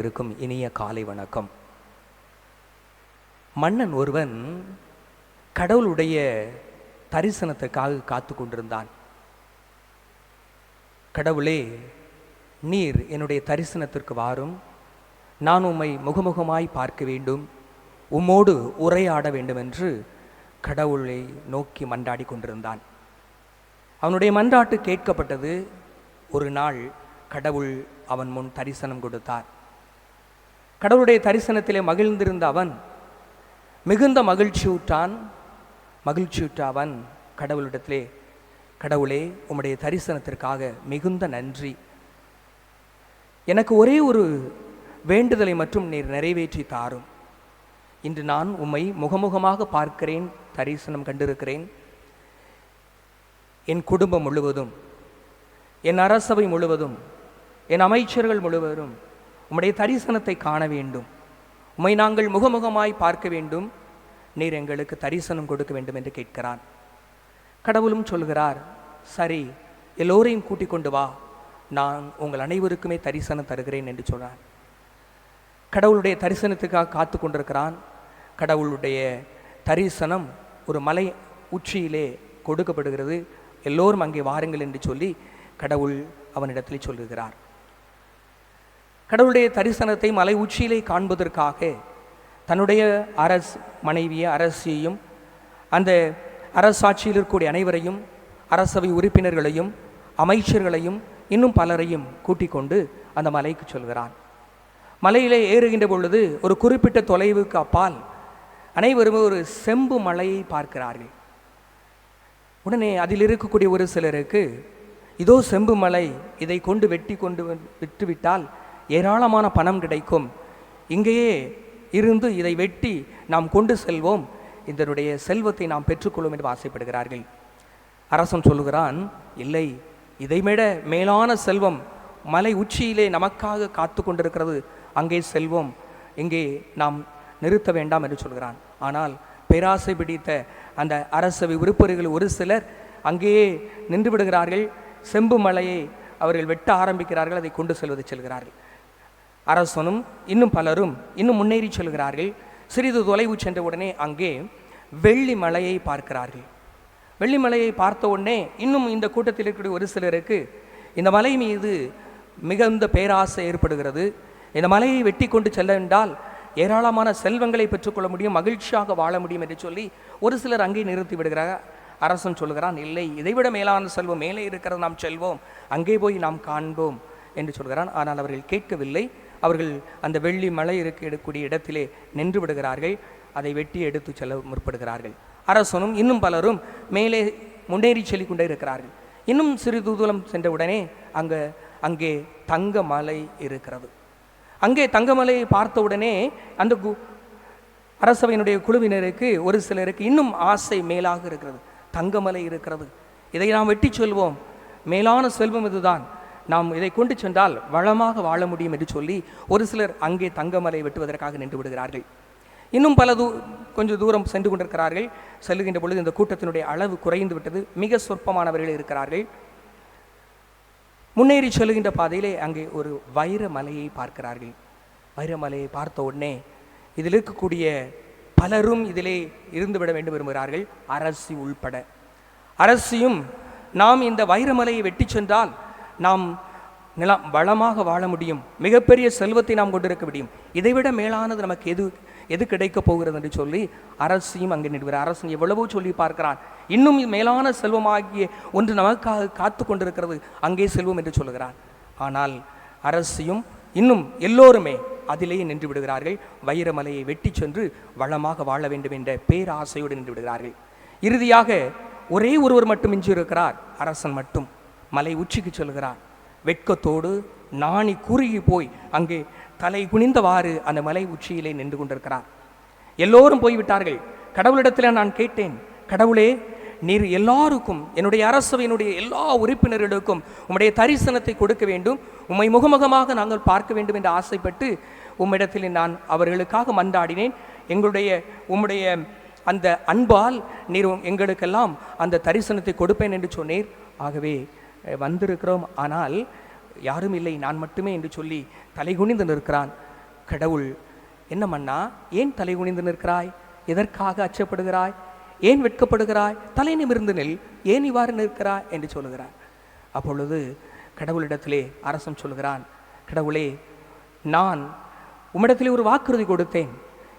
இருக்கும் இனிய காலை வணக்கம். மன்னன் ஒருவன் கடவுளுடைய தரிசனத்துக்காக காத்து கொண்டிருந்தான். கடவுளே நீர் என்னுடைய தரிசனத்திற்கு வாரும். நான் உம்மை முகமுகமாய் பார்க்க வேண்டும். உம்மோடு உரையாட வேண்டும் என்று கடவுளை நோக்கி மன்றாடி கொண்டிருந்தான். அவனுடைய மன்றாட்டு கேட்கப்பட்டது. ஒரு நாள் கடவுள் அவன் முன் தரிசனம் கொடுத்தார். கடவுளுடைய தரிசனத்திலே மகிழ்ந்திருந்த அவன் மிகுந்த மகிழ்ச்சியுற்றான் மகிழ்ச்சியுற்ற அவன் கடவுளிடத்திலே கடவுளே உம்முடைய தரிசனத்திற்காக மிகுந்த நன்றி. எனக்கு ஒரே ஒரு வேண்டுதலை மட்டும் நீர் நிறைவேற்றி தாரும். இன்று நான் உம்மை முகமுகமாக பார்க்கிறேன் தரிசனம் கண்டிருக்கிறேன். என் குடும்பம் முழுவதும் என் அரசவை முழுவதும் என் அமைச்சர்கள் முழுவதும் உம்முடைய தரிசனத்தை காண வேண்டும். உம்மை நாங்கள் முகமுகமாய் பார்க்க வேண்டும். நீர் எங்களுக்கு தரிசனம் கொடுக்க வேண்டும் என்று கேட்கிறான் கடவுளும் சொல்கிறார் சரி எல்லோரையும் கூட்டிக் கொண்டு வா. நான் உங்கள் அனைவருக்குமே தரிசனம் தருகிறேன் என்று சொல்றார். கடவுளுடைய தரிசனத்துக்காக காத்து கொண்டிருக்கிறான். கடவுளுடைய தரிசனம் ஒரு மலை உச்சியிலே கொடுக்கப்படுகிறது. எல்லோரும் அங்கே வாருங்கள் என்று சொல்லி கடவுள் அவனிடத்தில் சொல்லுகிறார். கடவுளுடைய தரிசனத்தை மலை உச்சியிலே காண்பதற்காக தன்னுடைய அரசு மனைவியை அரசியையும் அந்த அரசாட்சியில் இருக்கக்கூடிய அனைவரையும் அரசவை உறுப்பினர்களையும் அமைச்சர்களையும் இன்னும் பலரையும் கூட்டிக் கொண்டு அந்த மலைக்கு சொல்கிறான். மலையிலே ஏறுகின்ற பொழுது ஒரு குறிப்பிட்ட தொலைவுக்கு அப்பால் அனைவரும் ஒரு செம்பு மலையை பார்க்கிறார்கள். உடனே அதில் இருக்கக்கூடிய ஒரு சிலருக்கு இதோ செம்பு மலை இதை கொண்டு வெட்டி கொண்டு விட்டுவிட்டால் ஏராளமான பணம் கிடைக்கும். இங்கேயே இருந்து இதை வெட்டி நாம் கொண்டு செல்வோம். இதனுடைய செல்வத்தை நாம் பெற்றுக்கொள்வோம் என்று ஆசைப்படுகிறார்கள். அரசன் சொல்லுகிறான் இல்லை இதைவிட மேலான செல்வம் மலை உச்சியிலே நமக்காக காத்து கொண்டிருக்கிறது. அங்கே செல்வோம். இங்கே நாம் நிறுத்த வேண்டாம் என்று சொல்கிறான். ஆனால் பேராசை பிடித்த அந்த அரசவை உறுப்பினர்கள் ஒரு சிலர் அங்கேயே நின்று விடுகிறார்கள். செம்பு மலையை அவர்கள் வெட்ட ஆரம்பிக்கிறார்கள். அதை கொண்டு செல்வது செல்கிறார்கள். அரசனும் இன்னும் பலரும் இன்னும் முன்னேறி செல்கிறார்கள். சிறிது தொலைவு சென்றவுடனே அங்கே வெள்ளி மலையை பார்க்கிறார்கள். வெள்ளி மலையை பார்த்த உடனே இன்னும் இந்த கூட்டத்தில் இருக்கக்கூடிய ஒரு சிலருக்கு இந்த மலை மீது மிகுந்த பேராசை ஏற்படுகிறது. இந்த மலையை வெட்டி கொண்டு செல்ல என்றால் ஏராளமான செல்வங்களை பெற்றுக்கொள்ள முடியும் மகிழ்ச்சியாக வாழ முடியும் என்று சொல்லி ஒரு சிலர் அங்கே நிறுத்தி விடுகிறார். அரசன் சொல்கிறான் இல்லை இதைவிட மேலான செல்வம் மேலே இருக்கிறது நாம் செல்வோம் அங்கே போய் நாம் காண்போம் என்று சொல்கிறான். ஆனால் அவர்கள் கேட்கவில்லை. அவர்கள் அந்த வெள்ளி மலை இருக்கக்கூடிய இடத்திலே நின்று விடுகிறார்கள். அதை வெட்டி எடுத்து செல்ல முற்படுகிறார்கள். அரசனும் இன்னும் பலரும் மேலே முன்னேறி செல்லிக் கொண்டே இருக்கிறார்கள். இன்னும் சிறிது தூரம் சென்றவுடனே அங்கே அங்கே தங்க மலை இருக்கிறது. அங்கே தங்கமலையை பார்த்தவுடனே அந்த கு அரசவையினுடைய குழுவினருக்கு ஒரு சிலருக்கு இன்னும் ஆசை மேலாக இருக்கிறது. தங்கமலை இருக்கிறது. இதை நாம் வெட்டி சொல்வோம். மேலான செல்வம் இதுதான். நாம் இதை கொண்டு சென்றால் வளமாக வாழ முடியும் என்று சொல்லி ஒரு சிலர் அங்கே தங்கமலை வெட்டுவதற்காக நின்று விடுகிறார்கள். இன்னும் பல தூ கொஞ்சம் தூரம் சென்று கொண்டிருக்கிறார்கள். செல்லுகின்ற பொழுது இந்த கூட்டத்தினுடைய அளவு குறைந்து விட்டது. மிக சொற்பமானவர்கள் இருக்கிறார்கள். முன்னேறி செல்லுகின்ற பாதையிலே அங்கே ஒரு வைர மலையை பார்க்கிறார்கள். வைரமலையை பார்த்த உடனே இதில் இருக்கக்கூடிய பலரும் இதிலே இருந்துவிட வேண்டும் விரும்புகிறார்கள். அரசி உள்பட. அரசியும் நாம் இந்த வைரமலையை வெட்டி சென்றால் நாம் நிலம் வளமாக வாழ முடியும். மிகப்பெரிய செல்வத்தை நாம் கொண்டிருக்க முடியும். இதைவிட மேலானது நமக்கு எது எது கிடைக்கப் போகிறது என்று சொல்லி அரசியும் அங்கே நிறுவனர் அரசன் எவ்வளவோ சொல்லி பார்க்கிறான். இன்னும் மேலான செல்வமாகிய ஒன்று நமக்காக காத்து கொண்டிருக்கிறது அங்கே செல்வம் என்று சொல்லுகிறார் ஆனால் அரசியும் இன்னும் எல்லோருமே அதிலேயே நின்று விடுகிறார்கள். வைரமலையை வெட்டி சென்று வளமாக வாழ வேண்டும் என்ற பேராசையோடு நின்று விடுகிறார்கள். இறுதியாக ஒரே ஒருவர் மட்டும் மிஞ்சி இருக்கிறார் அரசன் மட்டும். மலை உச்சிக்கு சொல்கிறான். வெட்கத்தோடு நாணி குறுகி போய் அங்கே தலை குனிந்தவாறு அந்த மலை உச்சியிலே நின்று கொண்டிருக்கிறார் எல்லோரும் போய்விட்டார்கள். கடவுளிடத்தில் நான் கேட்டேன் கடவுளே நீர் எல்லாருக்கும் என்னுடைய அரசவையினுடைய எல்லா உறுப்பினர்களுக்கும் உம்முடைய தரிசனத்தை கொடுக்க வேண்டும். உம்மை முகமுகமாக நாங்கள் பார்க்க வேண்டும் என்று ஆசைப்பட்டு உம்மிடத்தில் நான் அவர்களுக்காக மன்றாடினேன். எங்களுடைய உம்முடைய அந்த அன்பால் நீர் எங்களுக்கெல்லாம் அந்த தரிசனத்தை கொடுப்பேன் என்று சொன்னீர். ஆகவே வந்திருக்கிறோம். ஆனால் யாரும் இல்லை நான் மட்டுமே என்று சொல்லி தலைகுனிந்து நிற்கிறான் கடவுள். என்ன மன்னா ஏன் தலை குனிந்து நிற்கிறாய்? எதற்காக அச்சப்படுகிறாய்? ஏன் வெட்கப்படுகிறாய்? தலை நிமிர்ந்து நில் ஏன் இவ்வாறு நிற்கிறாய்? என்று சொல்லுகிறார் அப்பொழுது கடவுளிடத்திலே அரசன் சொல்கிறான் கடவுளே நான் உம்மிடத்திலே ஒரு வாக்குறுதி கொடுத்தேன்.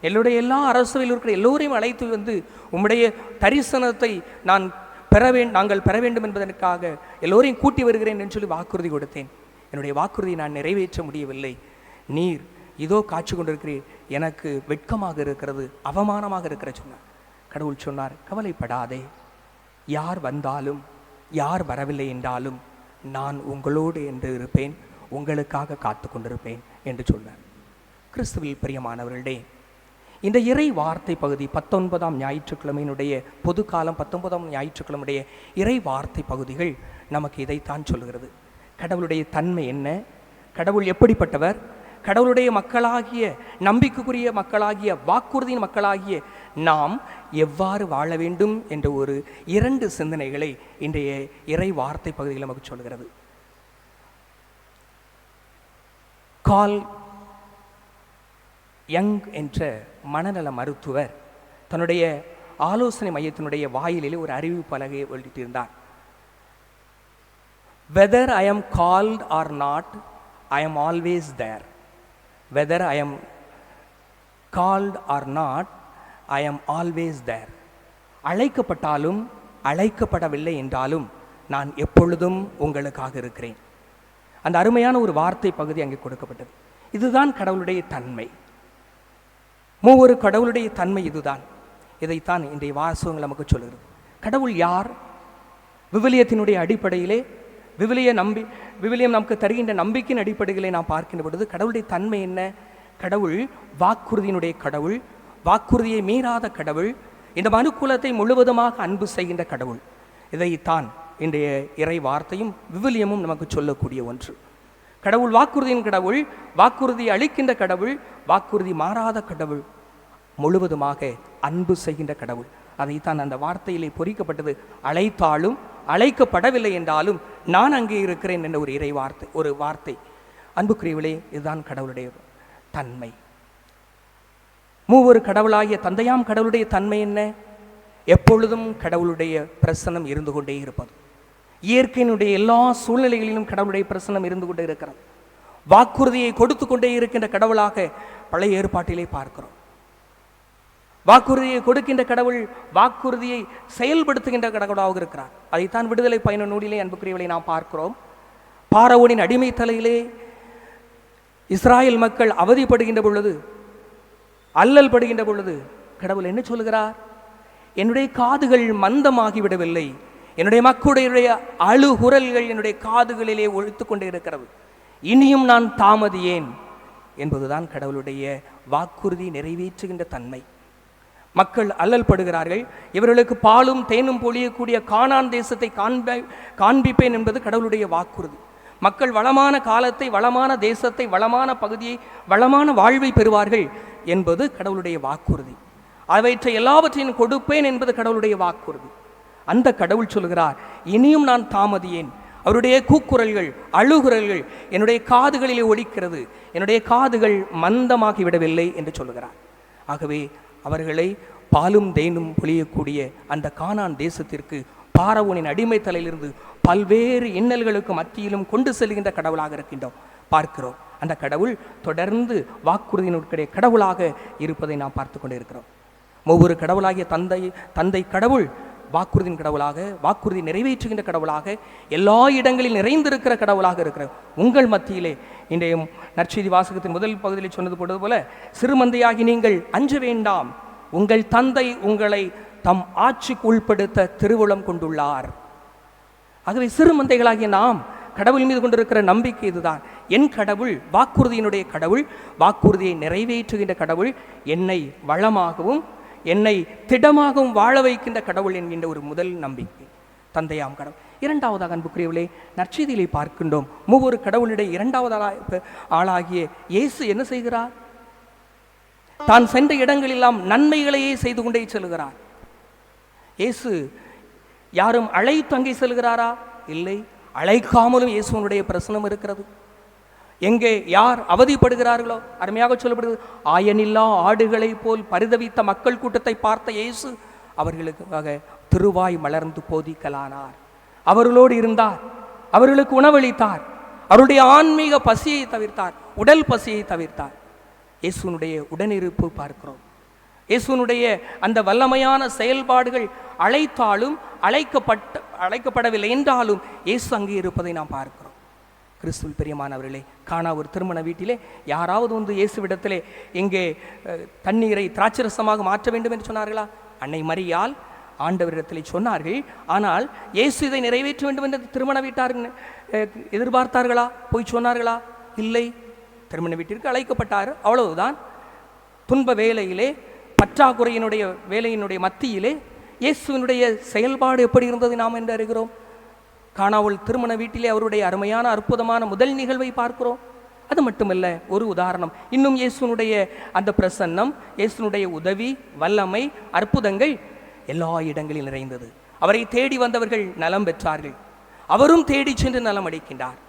என்னுடைய எல்லா அரசவையில் இருக்கிற எல்லோரையும் அழைத்து வந்து உம்முடைய தரிசனத்தை நான் பெற வேண்டும் நாங்கள் பெற வேண்டும் என்பதற்காக எல்லோரையும் கூட்டி வருகிறேன் என்று சொல்லி வாக்குறுதி கொடுத்தேன். என்னுடைய வாக்குறுதியை நான் நிறைவேற்ற முடியவில்லை. நீர் இதோ காட்சி கொண்டிருக்கிறீர். எனக்கு வெட்கமாக இருக்கிறது அவமானமாக இருக்கிற சொன்னார். கடவுள் சொன்னார் கவலைப்படாதே. யார் வந்தாலும் யார் வரவில்லை என்றாலும் நான் உங்களோடு என்று இருப்பேன் உங்களுக்காக காத்து கொண்டிருப்பேன் என்று சொன்னார். கிறிஸ்துவில் பிரியமானவர்களே இந்த இறை வார்த்தை பகுதி பத்தொன்பதாம் ஞாயிற்றுக்கிழமையினுடைய பொது காலம் பத்தொன்பதாம் ஞாயிற்றுக்கிழமையுடைய இறை வார்த்தை பகுதிகள் நமக்கு இதைத்தான் சொல்கிறது. கடவுளுடைய தன்மை என்ன? கடவுள் எப்படிப்பட்டவர்? கடவுளுடைய மக்களாகிய நம்பிக்கைக்குரிய மக்களாகிய வாக்குறுதியின் மக்களாகிய நாம் எவ்வாறு வாழ வேண்டும் என்ற ஒரு இரண்டு சிந்தனைகளை இன்றைய இறை வார்த்தை பகுதியில் நமக்கு சொல்கிறது. கால் யங் என்ற மனநல மருத்துவர் தன்னுடைய ஆலோசனை மையத்தினுடைய வாயிலிலே ஒரு அறிவிப்பு பலகையை வெளியிட்டிருந்தார். Whether I am called or not I am always there whether I am called or not I am always there அழைக்கப்பட்டாலும் அழைக்கப்படவில்லை என்றாலும் நான் எப்பொழுதும் உங்களுக்காக இருக்கிறேன். அந்த அருமையான ஒரு வார்த்தை பகுதி அங்கே கொடுக்கப்பட்டது. இதுதான் கடவுளுடைய தன்மை. மூவொரு கடவுளுடைய தன்மை இதுதான். இதைத்தான் இன்றைய வாசகங்கள் நமக்கு சொல்லுது கடவுள் யார்? விவிலியத்தினுடைய அடிப்படையிலே விவிலிய நம்பி விவிலியம் நமக்கு தருகின்ற நம்பிக்கையின் அடிப்படையிலே நாம் பார்க்கின்ற பொழுது கடவுளுடைய தன்மை என்ன? கடவுள் வாக்குறுதியினுடைய கடவுள் வாக்குறுதியை மீறாத கடவுள் இந்த மனுக்குலத்தை முழுவதுமாக அன்பு செய்கின்ற கடவுள். இதைத்தான் இன்றைய இறை வார்த்தையும் விவிலியமும் நமக்கு சொல்லக்கூடிய ஒன்று. கடவுள் வாக்குறுதியின் கடவுள் வாக்குறுதி அளிக்கின்ற கடவுள் வாக்குறுதி மாறாத கடவுள் முழுவதுமாக அன்பு செய்கின்ற கடவுள். அதைத்தான் அந்த வார்த்தையிலே பொறிக்கப்பட்டது. அழைத்தாலும் அழைக்கப்படவில்லை என்றாலும் நான் அங்கே இருக்கிறேன் என்ற ஒரு இறை வார்த்தை ஒரு வார்த்தை. அன்புக்குரியவிலே இதுதான் கடவுளுடைய தன்மை. மூவொரு கடவுளாகிய தந்தையாம் கடவுளுடைய தன்மை என்ன? எப்பொழுதும் கடவுளுடைய பிரசனம் இருந்து கொண்டே இருப்பது. இயற்கையினுடைய எல்லா சூழ்நிலைகளிலும் கடவுளுடைய பிரசனம் இருந்து கொண்டே இருக்கிறது. வாக்குறுதியை கொடுத்து கொண்டே இருக்கின்ற கடவுளாக பழைய ஏற்பாட்டிலே பார்க்கிறோம். வாக்குறுதியை கொடுக்கின்ற கடவுள் வாக்குறுதியை செயல்படுத்துகின்ற கடவுளாக இருக்கிறார். அதைத்தான் விடுதலை பயண நூலிலே அன்புக்குரியவளை நாம் பார்க்கிறோம். பாரவோனின் அடிமை தலையிலே இஸ்ராயல் மக்கள் அவதிப்படுகின்ற பொழுது அல்லல் படுகின்ற பொழுது கடவுள் என்ன சொல்கிறார் என்னுடைய காதுகள் மந்தமாகிவிடவில்லை. என்னுடைய மக்களுடைய அழுகுரல்கள் என்னுடைய காதுகளிலே ஒழித்து கொண்டு இருக்கிறது இனியும் நான் தாமதியேன் என்பதுதான் கடவுளுடைய வாக்குறுதி நிறைவேற்றுகின்ற தன்மை. மக்கள் அல்லல் படுகிறார்கள். இவர்களுக்கு பாலும் தேனும் பொழியக்கூடிய காணான் தேசத்தை காண்ப காண்பிப்பேன் என்பது கடவுளுடைய வாக்குறுதி. மக்கள் வளமான காலத்தை வளமான தேசத்தை வளமான பகுதியை வளமான வாழ்வை பெறுவார்கள் என்பது கடவுளுடைய வாக்குறுதி. அவற்றை எல்லாவற்றையும் கொடுப்பேன் என்பது கடவுளுடைய வாக்குறுதி. அந்த கடவுள் சொல்கிறார் இனியும் நான் தாமதியேன். அவருடைய கூக்குரல்கள் அழுகுரல்கள் என்னுடைய காதுகளிலே ஒலிக்கிறது. என்னுடைய காதுகள் மந்தமாகி விடவில்லை என்று சொல்லுகிறார். ஆகவே அவர்களை பாலும் தேனும் பொழியக்கூடிய அந்த கானான் தேசத்திற்கு பாரவோனின் அடிமை தலையிலிருந்து பல்வேறு இன்னல்களுக்கு மத்தியிலும் கொண்டு செல்கின்ற கடவுளாக இருக்கின்றோம். பார்க்கிறோம். அந்த கடவுள் தொடர்ந்து வாக்குறுதியினுடைய கடவுளாக இருப்பதை நாம் பார்த்து கொண்டு இருக்கிறோம் ஒவ்வொரு கடவுளாகிய தந்தை தந்தை கடவுள் வாக்குறுதியின் கடவுளாக வாக்குறுதி நிறைவேற்றுகின்ற கடவுளாக எல்லா இடங்களில் நிறைந்திருக்கிற கடவுளாக இருக்கிற உங்கள் மத்தியிலே இன்றைய நற்செய்தி வாசகத்தின் முதல் பகுதியில் சொன்னது போது போல சிறுமந்தையாகி நீங்கள் அஞ்ச வேண்டாம். உங்கள் தந்தை உங்களை தம் ஆட்சிக்கு உள்படுத்த திருவுளம் கொண்டுள்ளார். ஆகவே சிறுமந்தைகளாகிய நாம் கடவுள் மீது கொண்டிருக்கிற நம்பிக்கை இதுதான். என் கடவுள் வாக்குறுதியினுடைய கடவுள் வாக்குறுதியை நிறைவேற்றுகின்ற கடவுள் என்னை வளமாகவும் என்னை திடமாகவும் வாழ வைக்கின்ற கடவுள் என்கின்ற ஒரு முதல் நம்பிக்கை. தந்தையாம் கடவுள். இரண்டாவதாக அன்புக்குரியவர்களே நற்செய்தியிலே பார்க்கின்றோம். மூவொரு கடவுளுடைய இரண்டாவது ஆளாகிய இயேசு என்ன செய்கிறார்? தான் சென்ற இடங்களெல்லாம் நன்மைகளையே செய்து கொண்டே செல்கிறார். இயேசு யாரும் அழைத்து அங்கே செல்கிறாரா? இல்லை. அழைக்காமலும் இயேசுவனுடைய பிரசனம் இருக்கிறது. எங்கே யார் அவதிப்படுகிறார்களோ? அருமையாக சொல்லப்படுகிறது. ஆயனில்லா ஆடுகளைப் போல் பரிதவித்த மக்கள் கூட்டத்தை பார்த்த இயேசு அவர்களுக்காக திருவாய் மலர்ந்து போதிக்கலானார். அவர்களோடு இருந்தார். அவர்களுக்கு உணவளித்தார். அவருடைய ஆன்மீக பசியை தவிர்த்தார். உடல் பசியை தவிர்த்தார். இயேசுனுடைய உடனிருப்பு பார்க்கிறோம். இயேசுனுடைய அந்த வல்லமையான செயல்பாடுகள் அழைத்தாலும் அழைக்கப்பட்ட அழைக்கப்படவில்லை என்றாலும் இயேசு அங்கே இருப்பதை நாம் பார்க்கிறோம். கிறிஸ்துவில் பிரியமானவர்களே காணா ஒரு திருமண வீட்டிலே யாராவது வந்து இயேசுவிடத்திலே எங்கே தண்ணீரை திராட்சரசமாக மாற்ற வேண்டும் என்று சொன்னார்களா? அன்னை மரியால் ஆண்டவரிடத்திலே சொன்னார்கள் ஆனால் இயேசு இதை நிறைவேற்ற வேண்டும் என்று திருமண வீட்டார் எதிர்பார்த்தார்களா? போய் சொன்னார்களா? இல்லை. திருமண வீட்டிற்கு அழைக்கப்பட்டார். அவ்வளவுதான். துன்ப வேலையிலே பற்றாக்குறையினுடைய வேலையினுடைய மத்தியிலே இயேசுவினுடைய செயல்பாடு எப்படி இருந்தது நாம் என்று அறிகிறோம். காணாவல் திருமண வீட்டிலே அவருடைய அருமையான அற்புதமான முதல் நிகழ்வை பார்க்கிறோம். அது மட்டுமல்ல ஒரு உதாரணம். இன்னும் இயேசுனுடைய அந்த பிரசன்னம் இயேசுனுடைய உதவி வல்லமை அற்புதங்கள் எல்லா இடங்களில் நிறைந்தது. அவரை தேடி வந்தவர்கள் நலம் பெற்றார்கள். அவரும் தேடி சென்று நலம் அடைக்கின்றார்.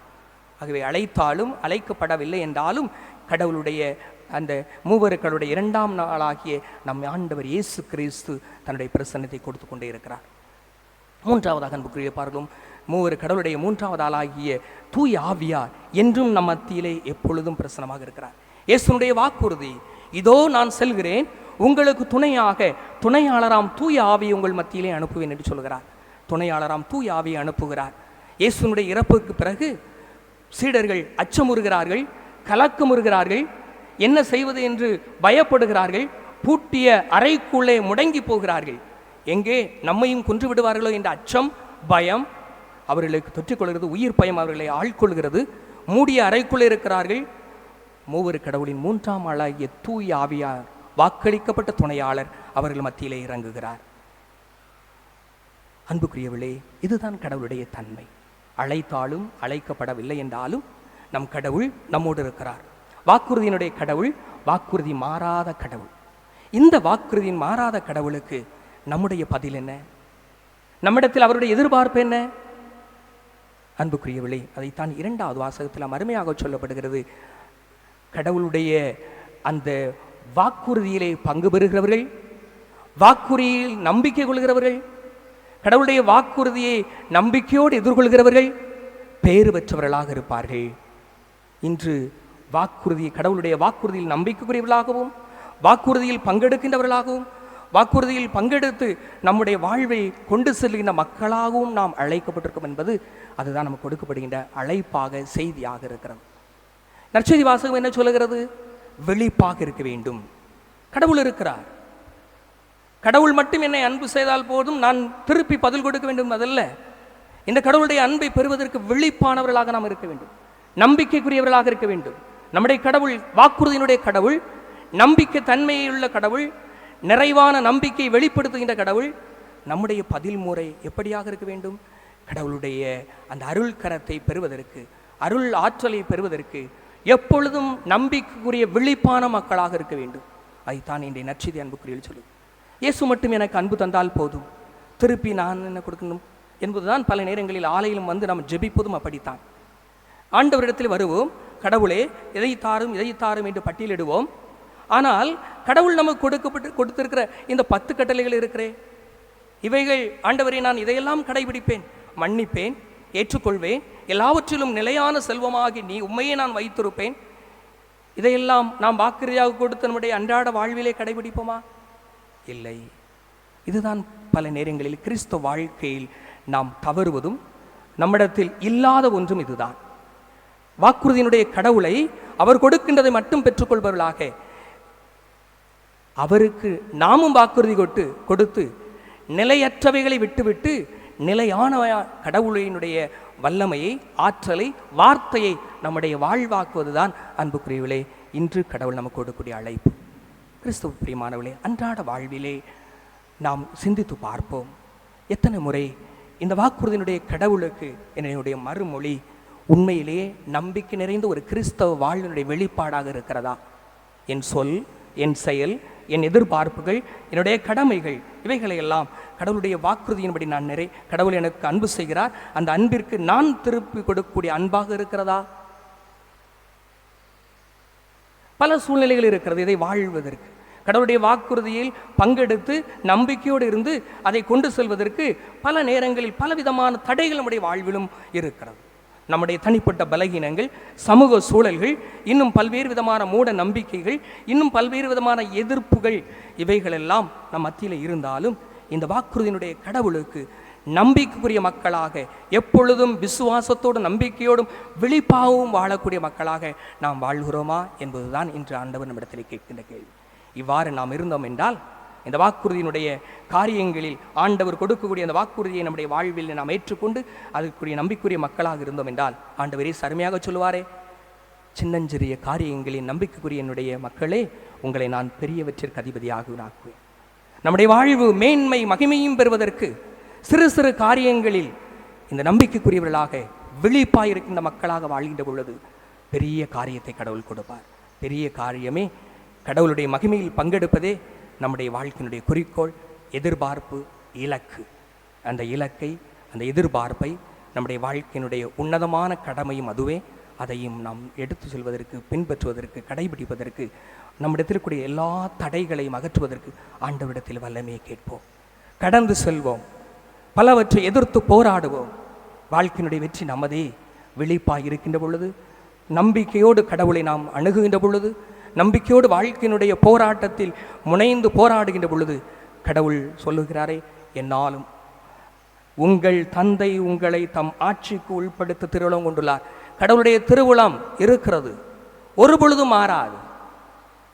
ஆகவே அழைத்தாலும் அழைக்கப்படவில்லை என்றாலும் கடவுளுடைய அந்த மூவருக்களுடைய இரண்டாம் நாளாகிய நம் ஆண்டவர் இயேசு கிறிஸ்து தன்னுடைய பிரசன்னத்தை கொடுத்து கொண்டே இருக்கிறார். மூன்றாவதாக அன்புக்குரிய பார்க்கும் மூவர் கடவுளுடைய மூன்றாவது ஆளாகிய தூய் ஆவியார் என்றும் நம் மத்தியிலே எப்பொழுதும் பிரசனமாக இருக்கிறார். இயேசுனுடைய வாக்குறுதி இதோ நான் செல்கிறேன் உங்களுக்கு துணையாக துணையாளராம் தூய ஆவி உங்கள் மத்தியிலே அனுப்புவேன் என்று சொல்கிறார் துணையாளராம் தூய ஆவியை அனுப்புகிறார். இயேசுனுடைய இறப்புக்கு பிறகு சீடர்கள் அச்சமுறுகிறார்கள் கலக்கமுறுகிறார்கள் என்ன செய்வது? என்று பயப்படுகிறார்கள் பூட்டிய அறைக்குள்ளே முடங்கி போகிறார்கள். எங்கே நம்மையும் கொன்று விடுவார்களோ என்ற அச்சம் பயம். அவர்களுக்கு தொற்றிக்கொள்கிறது உயிர் பயம் அவர்களை ஆழ்கொள்கிறது மூடிய அறைக்குள்ளே இருக்கிறார்கள். மூவர் கடவுளின் மூன்றாம் ஆளாகிய தூய் ஆவியார் வாக்களிக்கப்பட்ட துணையாளர் அவர்கள் மத்தியிலே இறங்குகிறார். அன்புக்குரியவளே இதுதான் கடவுளுடைய தன்மை. அழைத்தாலும் அழைக்கப்படவில்லை என்றாலும் நம் கடவுள் நம்மோடு இருக்கிறார். வாக்குறுதியினுடைய கடவுள் வாக்குறுதி மாறாத கடவுள். இந்த வாக்குறுதியின் மாறாத கடவுளுக்கு நம்முடைய பதில் என்ன? நம்மிடத்தில் அவருடைய எதிர்பார்ப்பு என்ன? அன்புக்குரியவில்லை அதைத்தான் இரண்டாவது வாசகத்தில் அருமையாக சொல்லப்படுகிறது. கடவுளுடைய அந்த வாக்குறுதியிலே பங்கு பெறுகிறவர்கள் வாக்குறுதியில் நம்பிக்கை கொள்கிறவர்கள் கடவுளுடைய வாக்குறுதியை நம்பிக்கையோடு எதிர்கொள்கிறவர்கள் பேறு பெற்றவர்களாக இருப்பார்கள். இன்று வாக்குறுதி கடவுளுடைய வாக்குறுதியில் நம்பிக்கைக்குரியவர்களாகவும் வாக்குறுதியில் பங்கெடுக்கின்றவர்களாகவும் வாக்குறுதியில் பங்கெடுத்து நம்முடைய வாழ்வை கொண்டு செல்கின்ற மக்களாகவும் நாம் அழைக்கப்பட்டிருக்கோம் என்பது அதுதான் நமக்கு கொடுக்கப்படுகின்ற அழைப்பாக செய்தியாக இருக்கிறது. நற்செய்தி வாசகம் என்ன சொல்லுகிறது? வெளிப்பாக இருக்க வேண்டும். கடவுள் இருக்கிறார். கடவுள் மட்டும் என்னை அன்பு செய்தால் போதும் நான் திருப்பி பதில் கொடுக்க வேண்டும் அதல்ல. இந்த கடவுளுடைய அன்பை பெறுவதற்கு விழிப்பானவர்களாக நாம் இருக்க வேண்டும். நம்பிக்கைக்குரியவர்களாக இருக்க வேண்டும். நம்முடைய கடவுள் வாக்குறுதியினுடைய கடவுள் நம்பிக்கை தன்மையுள்ள கடவுள் நிறைவான நம்பிக்கை வெளிப்படுத்துகின்ற கடவுள் நம்முடைய பதில் முறை எப்படியாக இருக்க வேண்டும்? கடவுளுடைய அந்த அருள் கரத்தை பெறுவதற்கு அருள் ஆற்றலை பெறுவதற்கு எப்பொழுதும் நம்பிக்கைக்குரிய விழிப்பான மக்களாக இருக்க வேண்டும். அதைத்தான் இன்றைய நற்செய்தி அன்புக்குரியல் சொல்லும் இயேசு மட்டும் எனக்கு அன்பு தந்தால் போதும். திருப்பி நான் என்ன கொடுக்கணும்? என்பதுதான் பல நேரங்களில் ஆலையிலும் வந்து நாம் ஜெபிப்பதும் அப்படித்தான். ஆண்டவரிடத்தில் வருவோம். கடவுளே இதை தாரும் இதை தாரும் என்று பட்டியலிடுவோம். ஆனால் கடவுள் நமக்கு கொடுக்கப்பட்டு கொடுத்திருக்கிற இந்த பத்து கட்டளைகள் இருக்கிறே. இவைகள் ஆண்டவரை நான் இதையெல்லாம் கடைபிடிப்பேன் மன்னிப்பேன் ஏற்றுக்கொள்வேன் எல்லாவற்றிலும் நிலையான செல்வமாகி நீ உண்மையை நான் வைத்திருப்பேன். இதையெல்லாம் நாம் வாக்குறுதியாக கொடுத்து நம்முடைய அன்றாட வாழ்விலே கடைபிடிப்போமா? இல்லை. இதுதான் பல நேரங்களில் கிறிஸ்துவ வாழ்க்கையில் நாம் தவறுவதும் நம்மிடத்தில் இல்லாத ஒன்றும் இதுதான். வாக்குறுதியினுடைய கடவுளை அவர் கொடுக்கின்றதை மட்டும் பெற்றுக்கொள்பவர்களாக அவருக்கு நாமும் வாக்குறுதி கொட்டு கொடுத்து நிலையற்றவைகளை விட்டுவிட்டு நிலையான கடவுளினுடைய வல்லமையை ஆற்றலை வார்த்தையை நம்முடைய வாழ்வாக்குவதுதான் அன்புக்குரியவிலே இன்று கடவுள் நமக்கு கொடுக்கக்கூடிய அழைப்பு. கிறிஸ்துவ பிரியமானவளே அன்றாட வாழ்விலே நாம் சிந்தித்து பார்ப்போம். எத்தனை முறை இந்த வாக்குறுதியினுடைய கடவுளுக்கு என்னுடைய மறுமொழி உண்மையிலேயே நம்பிக்கை நிறைந்த ஒரு கிறிஸ்தவ வாழ்வினுடைய வெளிப்பாடாக இருக்கிறதா? என் சொல் என் செயல் என் எதிர்பார்ப்புகள் என்னுடைய கடமைகள் இவைகளையெல்லாம் கடவுளுடைய வாக்குறுதியின்படி நான் நிறை கடவுள் எனக்கு அன்பு செய்கிறார். அந்த அன்பிற்கு நான் திருப்பி கொடுக்கக்கூடிய அன்பாக இருக்கிறதா? பல சூழ்நிலைகள் இருக்கிறது இதை வாழ்வதற்கு. கடவுளுடைய வாக்குறுதியில் பங்கெடுத்து நம்பிக்கையோடு இருந்து அதை கொண்டு செல்வதற்கு பல நேரங்களில் பலவிதமான தடைகள் நம்முடைய வாழ்விலும் இருக்கிறது. நம்முடைய தனிப்பட்ட பலகீனங்கள் சமூக சூழல்கள் இன்னும் பல்வேறு விதமான மூட நம்பிக்கைகள் இன்னும் பல்வேறு விதமான எதிர்ப்புகள் இவைகளெல்லாம் நம் மத்தியில் இருந்தாலும் இந்த வாக்குறுதியினுடைய கடவுளுக்கு நம்பிக்கைக்குரிய மக்களாக எப்பொழுதும் விசுவாசத்தோடும் நம்பிக்கையோடும் விழிப்பாகவும் வாழக்கூடிய மக்களாக நாம் வாழ்கிறோமா என்பதுதான் இன்று ஆண்டவர் நம்மிடத்தில் கேட்கின்ற கேள்வி. இவ்வாறு நாம் இருந்தோம் என்றால் இந்த வாக்குறுதியினுடைய காரியங்களில் ஆண்டவர் கொடுக்கக்கூடிய அந்த வாக்குறுதியை நம்முடைய வாழ்வில் நாம் ஏற்றுக்கொண்டு அதற்குரிய நம்பிக்குரிய மக்களாக இருந்தோம் என்றால் ஆண்டவரே சருமையாக சொல்லுவாரே சின்னஞ்சிறிய காரியங்களின் நம்பிக்கைக்குரிய என்னுடைய மக்களே உங்களை நான் பெரியவற்றிற்கு அதிபதியாக ஆக்குவேன் நம்முடைய வாழ்வு மேன்மை மகிமையும் பெறுவதற்கு சிறு சிறு காரியங்களில் இந்த நம்பிக்கைக்குரியவர்களாக விழிப்பாய் இருக்கின்ற மக்களாக வாழ்கின்ற பொழுது பெரிய காரியத்தை கடவுள் கொடுப்பார். பெரிய காரியமே கடவுளுடைய மகிமையில் பங்கெடுப்பதே நம்முடைய வாழ்க்கையினுடைய குறிக்கோள் எதிர்பார்ப்பு இலக்கு. அந்த இலக்கை அந்த எதிர்பார்ப்பை நம்முடைய வாழ்க்கையினுடைய உன்னதமான கடமையும் அதுவே அதையும் நாம் எடுத்து செல்வதற்கு பின்பற்றுவதற்கு கடைபிடிப்பதற்கு நம்மிடத்தில் இருக்கக்கூடிய எல்லா தடைகளையும் அகற்றுவதற்கு ஆண்டவரிடத்தில் வல்லமையை கேட்போம். கடந்து செல்வோம். பலவற்றை எதிர்த்து போராடுவோம். வாழ்க்கையினுடைய வெற்றி நமதே. விழிப்பாக இருக்கின்ற பொழுது நம்பிக்கையோடு கடவுளை நாம் அணுகுகின்ற பொழுது நம்பிக்கையோடு வாழ்க்கையினுடைய போராட்டத்தில் முனைந்து போராடுகின்ற பொழுது கடவுள் சொல்லுகிறாரே என்னாலும் உங்கள் தந்தை உங்களை தம் ஆட்சிக்கு உள்படுத்த திருவிழம் கொண்டுள்ளார். கடவுளுடைய திருவிழம் இருக்கிறது. ஒரு பொழுதும் மாறாது.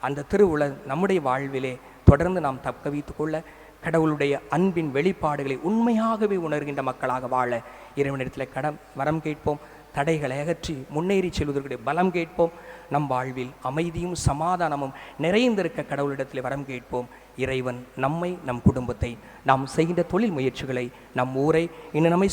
அந்த திருவுள நம்முடைய வாழ்விலே தொடர்ந்து நாம் தக்க வைத்துக் கொள்ள கடவுளுடைய அன்பின் வெளிப்பாடுகளை உண்மையாகவே உணர்கின்ற மக்களாக வாழ இறைவனிடத்தில் கடம் வரம் கேட்போம். தடைகளை அகற்றி முன்னேறி செல்வதற்குடைய பலம் கேட்போம். நம் வாழ்வில் அமைதியும் சமாதானமும் நிறைந்திருக்க கடவுளிடத்தில் வரம் கேட்போம். இறைவன் நம்மை நம் குடும்பத்தை நாம் செய்கின்ற தொழில் முயற்சிகளை நம் ஊரை இன்னும் நம்மை